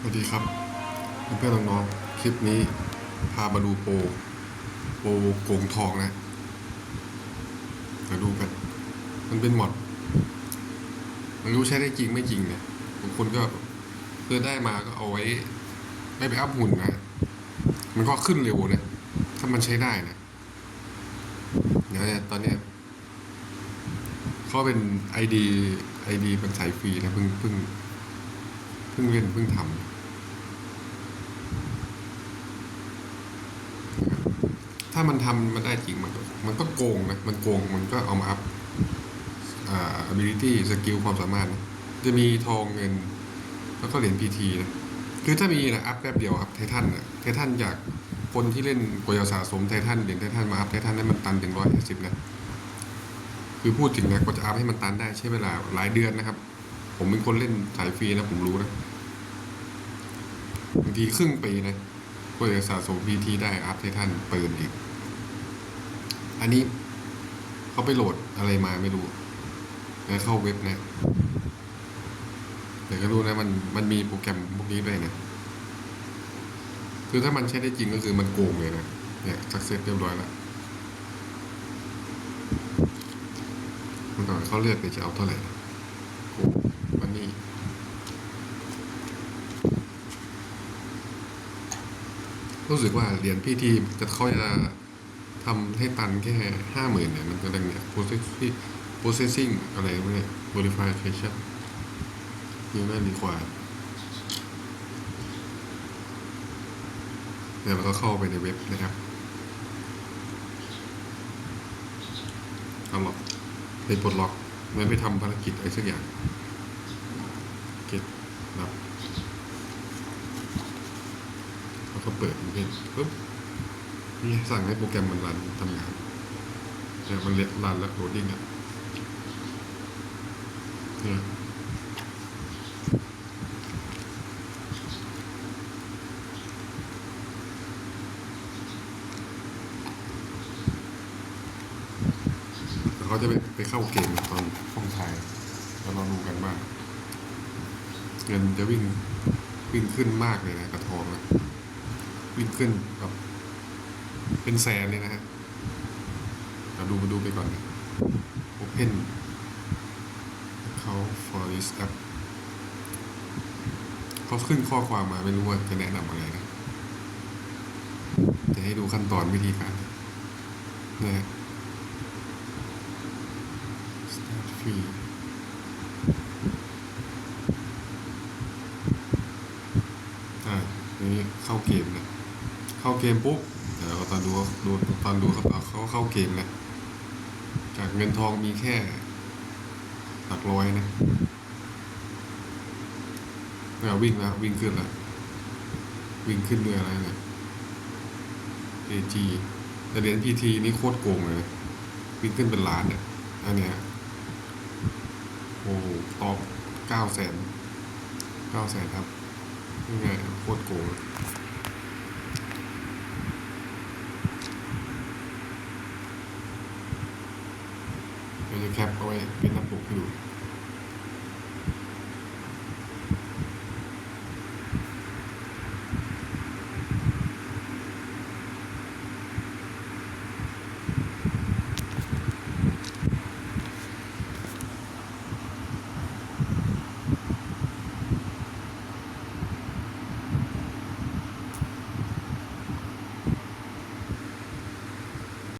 สวัสดีครับเพื่อนๆน้องๆคลิปนี้พามาดูโปโปโกงทองนะมาดูกัน มันเป็นหมดไม่รู้ใช้ได้จริงไม่จริงเนี่ยบางคนก็เพื่อได้มาก็เอาไว้ไม่ไปอัพหุ่นนะมันก็ขึ้นเร็วนะถ้ามันใช้ได้นะเดี๋ยวเนี่ยตอนเนี้ยเขาเป็นไอดีไอดีเป็นสายฟรีนะเพิ่งเพิ่ง พิ่งเล่นเพิ่งทำถ้ามันทำมันได้จริงมันก็มันก็โกงนะมันโกงมันก็เอามาอัพอ่า ability สกิลความสามารถนะจะมีทองเงิน แล้วก็เหรียญ PT นะคือถ้ามีนะอัพแป๊บเดียวครับไททันนะไททันจากคนที่เล่นกว่าจสะสมไททันเหรียญไททันมาอัพไททันให้มันตันถึงร้อยห้าสิบนะคือพูดถึงนะกว่าจะอัพให้มันตันได้ใช้เวลาหลายเดือนนะครับ ผมเป็นคนเล่นสายฟรีนะผมรู้นะ บางทีครึ่งปีนะกว่าจะสะสม PT ได้อัพไททันเปิดอีก อันนี้เขาไปโหลดอะไรมาไม่รู้แล้วเข้าเว็บนะเดี๋ยวก็รู้นะมันมันมีโปรแกรมพวกนี้ด้วยนะคือถ้ามันใช้ได้จริงก็คือมันโกงเลยนะเนี่ยสักเซตเรียบร้อยแล้วเมื่อก่อนเขาเลือกเลยจะเอาเท่าไหร่นะโกงวันนี้ รู้สึกว่าเหรียญพี่ทีจะเขาจะทำให้ตันแค่ห้าหมื่นเนี่ย มันก็ดังเนี่ย processing processing อะไรพวกเนี้ verification ยังไม่ดีกว่าเดี๋ยวเราก็เข้าไปในเว็บนะครับเอาล็อกไปปลดล็อกไม่ไปทำภารกิจอะไรสักอย่าง เก็ตรับ แล้ว ก็เปิดมันเป็นปุ๊บนี่สั่งให้โปรแกรมมันรันทำงานเนี่ยมันเรียกรันแล้วโหลดดิ้งอะเนี่ยเขาจะไปไปเข้าเกมตอนห้องไทยแล้วเราดูกันว่าเงินจะวิ่งวิ่งขึ้นมากเลยนะกระทองนะ วิ่งขึ้นแบบเป็นแสนเลยนะฮะเราดูมาดูไปก่อนนะ Open เขา Forest App เขาขึ้นข้อความมาไม่รู้ว่าจะแนะนำอะไรนะ จะให้ดูขั้นตอนวิธีการนะฮะ Start free อ่านี้เข้าเกมนะ เข้าเกมปุ๊บเดี๋ยวตอนดูดูตอนดูเขาเขาเข้าเกมนะจากเงินทองมีแค่หลักร้อยนะเนี่ยวิ่งแล้ววิ่งขึ้นแล้ววิ่งขึ้นด้วยอะไรเนี่ย AG แต่เหรียญ PT นี่โคตรโกงเลย วิ่งขึ้นเป็นล้านเนี่ยอันเนี้ยโอ้โหตอบเก้าแสนเก้าแสนครับยังไงโคตรโกง เลยเราจะแคปเอาไว้เป็นหน้าปกให้ดู